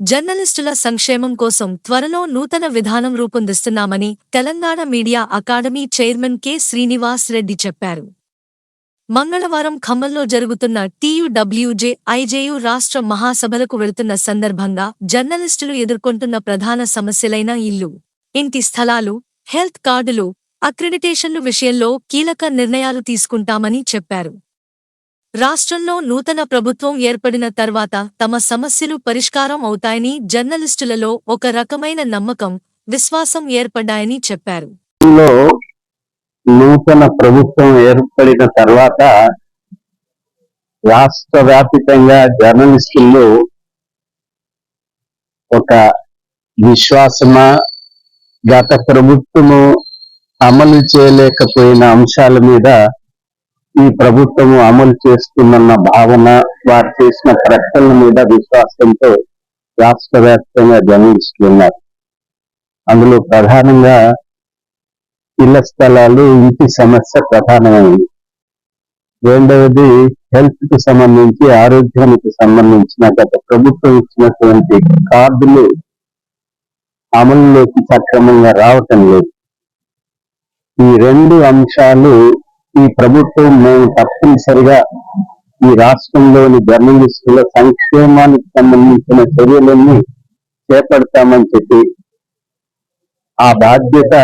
జర్నలిస్టుల సంక్షేమం కోసం త్వరలో నూతన విధానం రూపొందిస్తున్నామని Telangana media academy chairman K Srinivas Reddy చెప్పారు. మంగళవారం ఖమ్మంలో జరుగుతున్న టీయుడబ్ల్యూజే ఐజేయు రాష్ట్ర మహాసభలకు వెళుతున్న సందర్భంగా జర్నలిస్టులు ఎదుర్కొంటున్న ప్రధాన సమస్యలైన ఇల్లు ఇంటి స్థలాలు హెల్త్ కార్డులు అక్రిడిటేషన్లు విషయంలో కీలక నిర్ణయాలు తీసుకుంటామని చెప్పారు. రాష్ట్రంలో నూతన ప్రభుత్వం ఏర్పడిన తర్వాత తమ సమస్యలు పరిష్కారం అవుతాయని జర్నలిస్టులలో ఒక రకమైన నమ్మకం విశ్వాసం ఏర్పడ్డాయని చెప్పారు. నూతన ప్రభుత్వం ఏర్పడిన తర్వాత రాష్ట్ర వ్యాపితంగా జర్నలిస్టుల్లో ఒక విశ్వాసమా గత ప్రభుత్వము అమలు చేయలేకపోయిన అంశాల మీద ఈ ప్రభుత్వము అమలు చేస్తుందన్న భావన వారు చేసిన ప్రకటనల మీద విశ్వాసంతో రాష్ట్ర వ్యాప్తంగా జర్నలిస్టులున్నారు. అందులో ప్రధానంగా ఇళ్ళ స్థలాలు ఇంటి సమస్య ప్రధానమైంది రెండవది హెల్త్కు సంబంధించి ఆరోగ్యానికి సంబంధించిన గత ప్రభుత్వం ఇచ్చినటువంటి కార్డులు అమలులోకి సక్రమంగా రావటం లేదు. ఈ రెండు అంశాలు ఈ ప్రభుత్వం మేము తప్పనిసరిగా ఈ రాష్ట్రంలోని జర్నలిస్టుల సంక్షేమానికి సంబంధించిన చర్యలన్నీ చేపడతామని చెప్పి ఆ బాధ్యత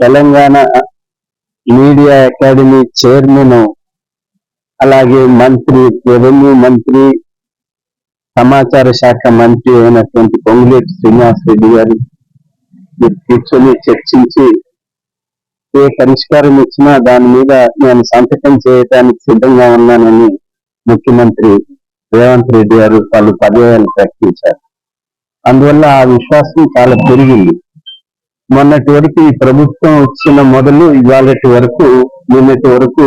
తెలంగాణ మీడియా అకాడమీ చైర్మన్ అలాగే మంత్రి రెవెన్యూ మంత్రి సమాచార శాఖ మంత్రి అయినటువంటి పొంగులేటి శ్రీనివాస్ రెడ్డి గారు కూర్చొని చర్చించి ఏ పరిష్కారం ఇచ్చినా దాని మీద నేను సంతకం చేయటానికి సిద్ధంగా ఉన్నానని ముఖ్యమంత్రి రేవంత్ రెడ్డి గారు పలు పర్యాయాలు ప్రకటించారు. అందువల్ల ఆ విశ్వాసం చాలా పెరిగింది. మొన్నటి వరకు ఈ ప్రభుత్వం వచ్చిన మొదలు ఇవాళటి వరకు నిన్నటి వరకు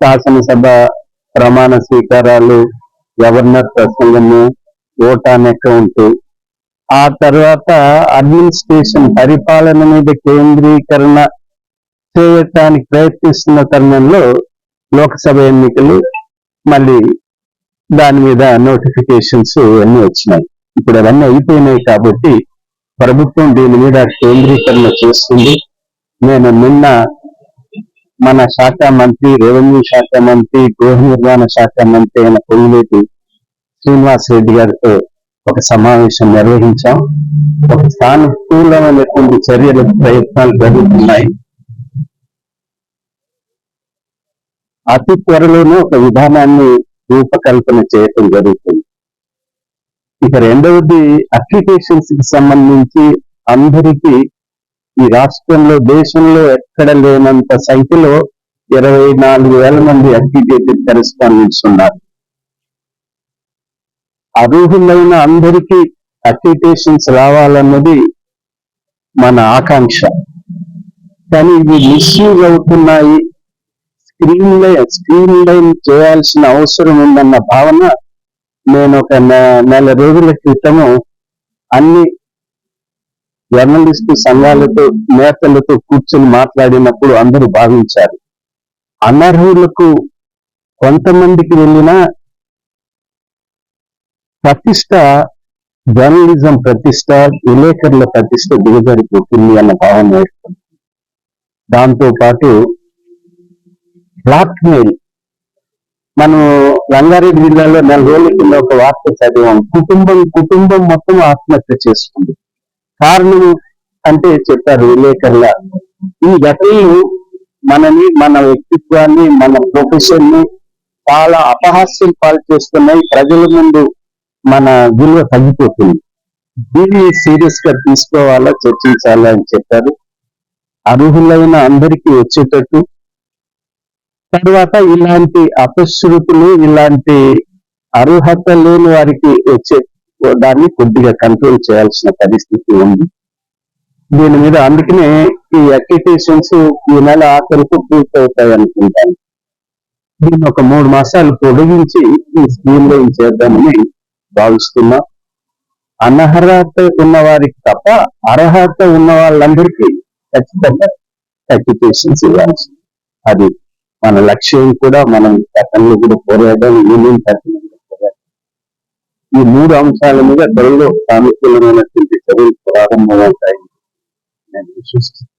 శాసనసభ ప్రమాణ స్వీకారాలు గవర్నర్ ప్రసంగము ఓటాన్ అకౌంట్ ఆ తర్వాత అడ్మినిస్ట్రేషన్ పరిపాలన మీద కేంద్రీకరణ చేయటానికి ప్రయత్నిస్తున్న తరుణంలో లోక్సభ ఎన్నికలు మళ్ళీ దాని మీద నోటిఫికేషన్స్ అన్ని వచ్చినాయి. ఇప్పుడు అవన్నీ అయిపోయినాయి కాబట్టి ప్రభుత్వం దీని మీద కేంద్రీకరణ చేస్తుంది. నేను నిన్న మన శాఖ మంత్రి రెవెన్యూ శాఖ మంత్రి గృహ నిర్మాణ శాఖ మంత్రి అయిన పొంగులేటి శ్రీనివాస్ రెడ్డి గారితో ఒక సమావేశం నిర్వహించాం. ఒక సానుకూలమైనటువంటి చర్యల ప్రయత్నాలు జరుగుతున్నాయి. అతి త్వరలోనే ఒక విధానాన్ని రూపకల్పన చేయటం జరుగుతుంది. ఇక రెండవది అప్లికేషన్స్కి సంబంధించి అందరికీ ఈ రాష్ట్రంలో దేశంలో ఎక్కడ లేనంత సంఖ్యలో ఇరవై నాలుగు వేల మంది అప్లికేటెడ్ కరెస్పాండెంట్స్ ఉన్నారు. అర్హులైన అందరికీ అప్లికేషన్స్ రావాలన్నది మన ఆకాంక్ష. కానీ ఇవి మిస్యూజ్ అవుతున్నాయి స్క్రీన్ లైన్ స్క్రీన్ లైన్ చేయాల్సిన అవసరం ఉందన్న భావన నేను ఒక నెల రోజుల క్రితము అన్ని జర్నలిస్టు సంఘాలతో నేతలతో కూర్చొని మాట్లాడినప్పుడు అందరూ భావించారు. అనర్హులకు కొంతమందికి వెళ్ళిన ప్రతిష్ట జర్నలిజం ప్రతిష్ట విలేకరుల ప్రతిష్ట దిగజారిపోతుంది అన్న భావన ఏర్పడుతుంది. దాంతో పాటు బ్లాక్ మెయిల్ మనం రంగారెడ్డి జిల్లాలో నెల రోజుల కింద ఒక వార్త చదివాం. కుటుంబం కుటుంబం మొత్తం ఆత్మహత్య చేసుకుంది. కారణం అంటే చెప్పారు విలేకరుల. ఈ ఘటనలు మనని మన వ్యక్తిత్వాన్ని మన ప్రొఫెషన్ని చాలా అపహాస్యం పాలు చేస్తున్నాయి. ప్రజల ముందు మన విలువ తగ్గిపోతుంది. దీన్ని సీరియస్గా తీసుకోవాలా చర్చించాలా అని చెప్పారు. అర్హులైన అందరికీ వచ్చేటట్టు తర్వాత ఇలాంటి అపశృతులు ఇలాంటి అర్హత లేని వారికి వచ్చే దాన్ని కొద్దిగా కంట్రోల్ చేయాల్సిన పరిస్థితి ఉంది. దీని మీద అందుకనే ఈ అప్లికేషన్స్ ఈ నెల ఆఖరికి పూర్తవుతాయి అనుకుంటాను. దీన్ని ఒక మూడు మాసాలు పొడిగించి ఈ స్కీమ్లో చేద్దామని భావిస్తున్నా. అనర్హత ఉన్న వారికి తప్ప అర్హత ఉన్న వాళ్ళందరికీ ఖచ్చితంగా అప్లికేషన్స్ ఇవ్వాల్సింది అది మన లక్ష్యం కూడా మనం గతంలో కూడా పోరాడడం యూనియన్ ఈ మూడు అంశాల మీద త్వరలో సానుకూలమైనటువంటి చర్యలు ప్రారంభమవుతాయి. నేను విశ్వసిస్తాను